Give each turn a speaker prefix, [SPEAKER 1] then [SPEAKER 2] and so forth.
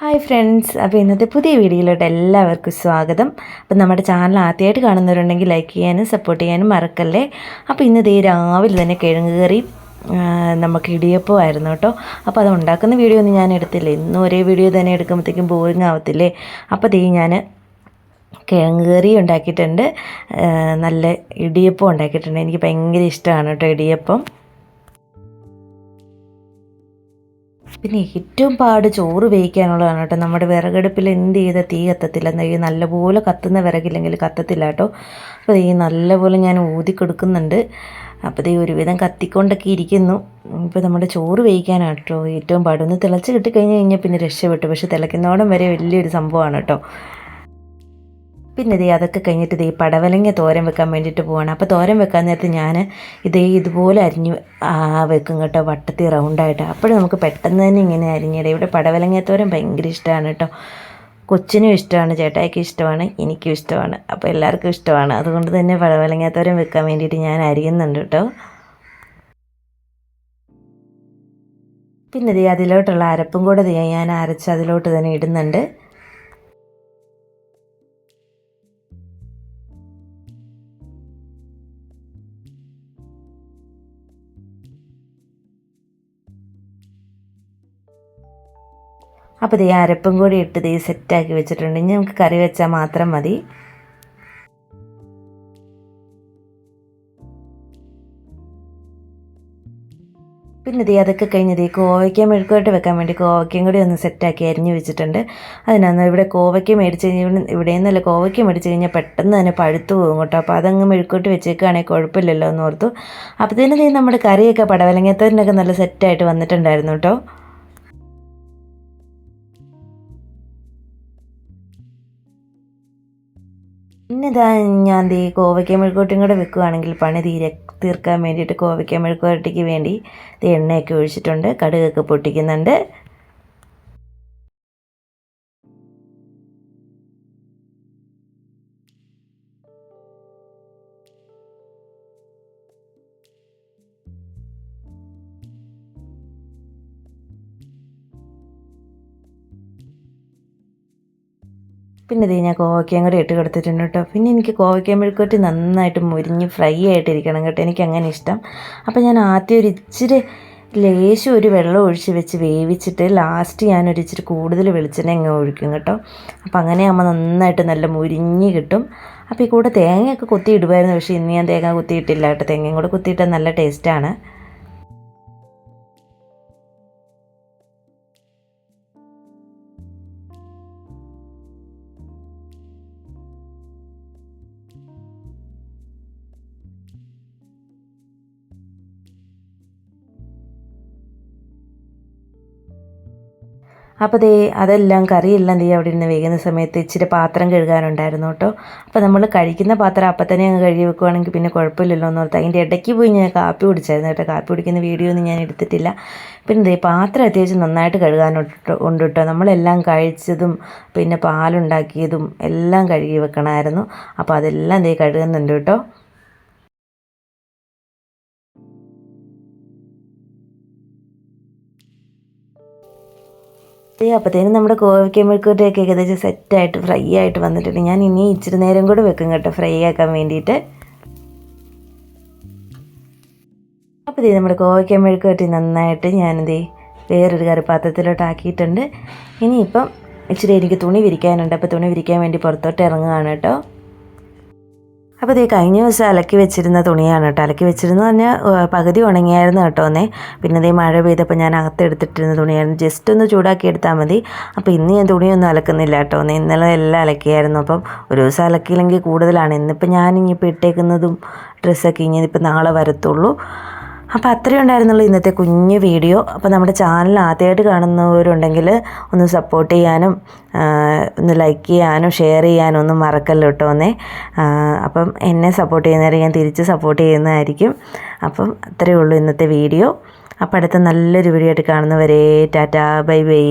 [SPEAKER 1] Hi friends അപ്പോൾ ഇന്നത്തെ പുതിയ വീഡിയോയിലോട്ട് എല്ലാവർക്കും സ്വാഗതം. അപ്പോൾ നമ്മുടെ ചാനൽ ആദ്യമായിട്ട് കാണുന്നവരുണ്ടെങ്കിൽ ലൈക്ക് ചെയ്യാനും സപ്പോർട്ട് ചെയ്യാനും മറക്കല്ലേ? അപ്പോൾ ഇന്ന് ദേ രാവിലെ തന്നെ കിഴങ്ങ് നമുക്ക് നമുക്ക് ഇടിയപ്പമായിരുന്നു കേട്ടോ. അപ്പോൾ അത് ഉണ്ടാക്കുന്ന വീഡിയോ ഒന്നും ഞാൻ എടുത്തില്ല. ഇന്നും ഒരേ വീഡിയോ തന്നെ എടുക്കുമ്പോഴത്തേക്കും ബോറിങ് ആവത്തില്ലേ? അപ്പോൾ ദേ ഞാൻ കിഴങ്ങ് കറി ഉണ്ടാക്കിയിട്ടുണ്ട്. നല്ല ഇടിയപ്പം ഉണ്ടാക്കിയിട്ടുണ്ട്. എനിക്ക് ഭയങ്കര ഇഷ്ടമാണ് കേട്ടോ ഇടിയപ്പം. പിന്നെ ഏറ്റവും പാട് ചോറ് വേവിക്കാനുള്ളതാണ് കേട്ടോ. നമ്മുടെ വിറകടുപ്പിൽ എന്ത് ചെയ്ത തീ കത്തത്തില്ല. ഈ നല്ലപോലെ കത്തുന്ന വിറകില്ലെങ്കിൽ കത്തത്തില്ല കേട്ടോ. അപ്പോൾ ഈ നല്ലപോലെ ഞാൻ ഊതി കൊടുക്കുന്നുണ്ട്. അപ്പോൾ ഇതേ ഒരുവിധം കത്തിക്കൊണ്ടൊക്കെ ഇരിക്കുന്നു. ഇപ്പോൾ നമ്മുടെ ചോറ് വേവിക്കാനാണ് കേട്ടോ ഏറ്റവും പാടൊന്ന് തിളച്ച് കിട്ടിക്കഴിഞ്ഞ് കഴിഞ്ഞാൽ പിന്നെ രക്ഷപ്പെട്ടു. പക്ഷെ തിളയ്ക്കുന്നോടം വരെ വലിയൊരു സംഭവമാണ് കേട്ടോ. പിന്നെ ഇതേ അതൊക്കെ കഴിഞ്ഞിട്ട് ഇതേ പടവലങ്ങ തോരൻ വെക്കാൻ വേണ്ടിയിട്ട് പോവാണ്. അപ്പോൾ തോരൻ വെക്കാൻ നേരത്ത് ഞാൻ ഇതേ ഇതുപോലെ അരിഞ്ഞ് വെക്കും കേട്ടോ വട്ടത്തി റൗണ്ടായിട്ട് അപ്പോഴും നമുക്ക് പെട്ടെന്ന് തന്നെ ഇങ്ങനെ അരിഞ്ഞിടാം ഇവിടെ പടവലങ്ങ തോരൻ ഭയങ്കര ഇഷ്ടമാണ് കേട്ടോ. കൊച്ചിനും ഇഷ്ടമാണ് ചേട്ടായിക്കും ഇഷ്ടമാണ് എനിക്കും ഇഷ്ടമാണ്. അപ്പോൾ എല്ലാവർക്കും ഇഷ്ടമാണ്. അതുകൊണ്ട് തന്നെ പടവലങ്ങ തോരൻ വെക്കാൻ വേണ്ടിയിട്ട് ഞാൻ അരിയുന്നുണ്ട് കേട്ടോ. പിന്നെ ദേ അതിലോട്ടുള്ള അരപ്പും കൂടെ ഞാൻ അരച്ച് അതിലോട്ട് തന്നെ ഇടുന്നുണ്ട്. അപ്പോൾ ഈ അരപ്പും കൂടി ഇട്ട് ദേ സെറ്റാക്കി വെച്ചിട്ടുണ്ട്. ഇനി നമുക്ക് കറി വെച്ചാൽ മാത്രം മതി. പിന്നെ ദേ അതൊക്കെ കഴിഞ്ഞത് ഈ കോവയ്ക്ക മെഴുക്കുമായിട്ട് വെക്കാൻ വേണ്ടി കോവയ്ക്കയും കൂടി ഒന്ന് സെറ്റാക്കി അരിഞ്ഞ് വെച്ചിട്ടുണ്ട്. അതിനൊന്ന് ഇവിടെ കോവയ്ക്ക മേടിച്ച് കഴിഞ്ഞാൽ ഇവിടെ നിന്നല്ല കോവയ്ക്ക മേടിച്ച് കഴിഞ്ഞാൽ പെട്ടെന്ന് തന്നെ പഴുത്തു പോകും കേട്ടോ. അപ്പോൾ അതങ്ങ് മെഴുക്കോട്ട് വെച്ചേക്കുകയാണെങ്കിൽ കുഴപ്പമില്ലല്ലോ എന്ന് ഓർത്തു. അപ്പോൾ ദേ നമ്മുടെ കറിയൊക്കെ പടവലങ്ങത്തതിനൊക്കെ നല്ല സെറ്റായിട്ട് വന്നിട്ടുണ്ടായിരുന്നു കേട്ടോ. പിന്നെ ഇതാ ഞാൻ ദേ കോവയ്ക്ക മെഴുക്കോട്ടും കൂടെ വെക്കുകയാണെങ്കിൽ പണി തീരെ തീർക്കാൻ വേണ്ടിയിട്ട് കോവയ്ക്ക മെഴുക്കുവരട്ടിക്ക് വേണ്ടി എണ്ണയൊക്കെ ഒഴിച്ചിട്ടുണ്ട് കടുകൊക്കെ പൊട്ടിക്കുന്നുണ്ട്. പിന്നെ ഇത് ഞാൻ കോവയ്ക്കയും കൂടെ ഇട്ട് കൊടുത്തിട്ടുണ്ട് കേട്ടോ. പിന്നെ എനിക്ക് കോവയ്ക്ക മെഴുക്കുവരട്ടി നന്നായിട്ട് മുരിഞ്ഞ് ഫ്രൈ ആയിട്ടിരിക്കണം കേട്ടോ. എനിക്ക് അങ്ങനെ ഇഷ്ടം. അപ്പോൾ ഞാൻ ആദ്യം ഒരു ഇച്ചിരി ലേശം ഒരു വെള്ളം ഒഴിച്ച് വെച്ച് വേവിച്ചിട്ട് ലാസ്റ്റ് ഞാനൊരു ഇച്ചിരി കൂടുതൽ വെളിച്ചെണ്ണ അങ്ങ് ഒഴിക്കും കേട്ടോ. അപ്പോൾ അങ്ങനെ ആകുമ്പോൾ നന്നായിട്ട് നല്ല മുരിഞ്ഞ് കിട്ടും. അപ്പോൾ ഈ കൂടെ തേങ്ങയൊക്കെ കുത്തി ഇടുമായിരുന്നു പക്ഷേ ഇന്ന് ഞാൻ തേങ്ങ കുത്തിയിട്ടില്ല കേട്ടോ. തേങ്ങയും കൂടെ കുത്തിയിട്ടാൽ നല്ല ടേസ്റ്റാണ് അപ്പോൾ ദേ അതെല്ലാം കറിയെല്ലാം ദേ അവിടെ ഇരുന്ന് വേകുന്ന സമയത്ത് ഇച്ചിരി പാത്രം കഴുകാനുണ്ടായിരുന്നു കേട്ടോ. അപ്പോൾ നമ്മൾ കഴിക്കുന്ന പാത്രം അപ്പം തന്നെ അങ്ങ് കഴുകി വെക്കുവാണെങ്കിൽ പിന്നെ കുഴപ്പമില്ലല്ലോ എന്ന് ഓർത്ത് അതിന്റെ ഇടയ്ക്ക് പോയി ഞാൻ കാപ്പി കുടിച്ചായിരുന്നു കേട്ടോ. കാപ്പി കുടിക്കുന്ന വീഡിയോ ഒന്നും ഞാൻ എടുത്തിട്ടില്ല. പിന്നെ ദേ പാത്രം അത്യാവശ്യം നന്നായിട്ട് കഴുകാനുണ്ട് ഉണ്ട് കേട്ടോ നമ്മളെല്ലാം കഴിച്ചതും പിന്നെ പാലുണ്ടാക്കിയതും എല്ലാം കഴുകി വെക്കണമായിരുന്നു. അപ്പോൾ അതെല്ലാം ദേ കഴുകുന്നുണ്ട് കേട്ടോ. അപ്പോഴത്തേനും നമ്മുടെ കോവയ്ക്ക മെഴുക്കൂറ്റൊക്കെ ഏകദേശം സെറ്റായിട്ട് ഫ്രൈ ആയിട്ട് വന്നിട്ടുണ്ട്. ഞാൻ ഇനി ഇച്ചിരി നേരം കൂടെ വെക്കും കേട്ടോ ഫ്രൈ ആക്കാൻ വേണ്ടിയിട്ട്. അപ്പോൾ ദേ നമ്മുടെ കോവയ്ക്ക മെഴുക്കൂറ്റി നന്നായിട്ട് ഞാനിത് വേറൊരു കറിപ്പാത്രത്തിലോട്ട് ആക്കിയിട്ടുണ്ട്. ഇനിയിപ്പം ഇച്ചിരി എനിക്ക് തുണി വിരിക്കാനുണ്ട്. അപ്പോൾ തുണി വിരിക്കാൻ വേണ്ടി പുറത്തോട്ട് ഇറങ്ങുകയാണ് കേട്ടോ. അപ്പോൾ ഇതേ കഴിഞ്ഞ ദിവസം അലക്കി വെച്ചിരുന്ന തുണിയാണ് കേട്ടോ. അലക്കി വെച്ചിരുന്ന പറഞ്ഞാൽ പകുതി ഉണങ്ങിയായിരുന്നു കേട്ടോ ഒന്നേ പിന്നെ ഇതേ മഴ പെയ്തപ്പോൾ ഞാൻ അകത്ത് എടുത്തിട്ടിരുന്ന തുണിയായിരുന്നു ജസ്റ്റ് ഒന്ന് ചൂടാക്കി എടുത്താൽ മതി. അപ്പോൾ ഇന്ന് ഞാൻ തുണിയൊന്നും അലക്കുന്നില്ല കേട്ടോ. ഒന്ന് ഇന്നലെ എല്ലാം അലക്കിയായിരുന്നു. അപ്പം ഒരു ദിവസം അലക്കിയില്ലെങ്കിൽ കൂടുതലാണ്. ഇന്നിപ്പോൾ ഞാൻ ഇനിയിപ്പോൾ ഇട്ടേക്കുന്നതും ഡ്രസ്സൊക്കെ ഇനി ഇപ്പം നാളെ വരത്തുള്ളൂ. അപ്പോൾ അത്രയും ഉണ്ടായിരുന്നുള്ളൂ ഇന്നത്തെ കുഞ്ഞു വീഡിയോ. അപ്പോൾ നമ്മുടെ ചാനൽ ആദ്യമായിട്ട് കാണുന്നവരുണ്ടെങ്കിൽ ഒന്ന് സപ്പോർട്ട് ചെയ്യാനും ഒന്ന് ലൈക്ക് ചെയ്യാനും ഷെയർ ചെയ്യാനും ഒന്നും മറക്കല്ലോ കേട്ടോ ഒന്നേ. അപ്പം എന്നെ സപ്പോർട്ട് ചെയ്യുന്നവരെ ഞാൻ തിരിച്ച് സപ്പോർട്ട് ചെയ്യുന്നതായിരിക്കും. അപ്പം അത്രയേ ഉള്ളൂ ഇന്നത്തെ വീഡിയോ. അപ്പോൾ അടുത്ത നല്ലൊരു വീഡിയോ ആയിട്ട് കാണുന്നവരെ ടാറ്റാ ബൈ ബൈ.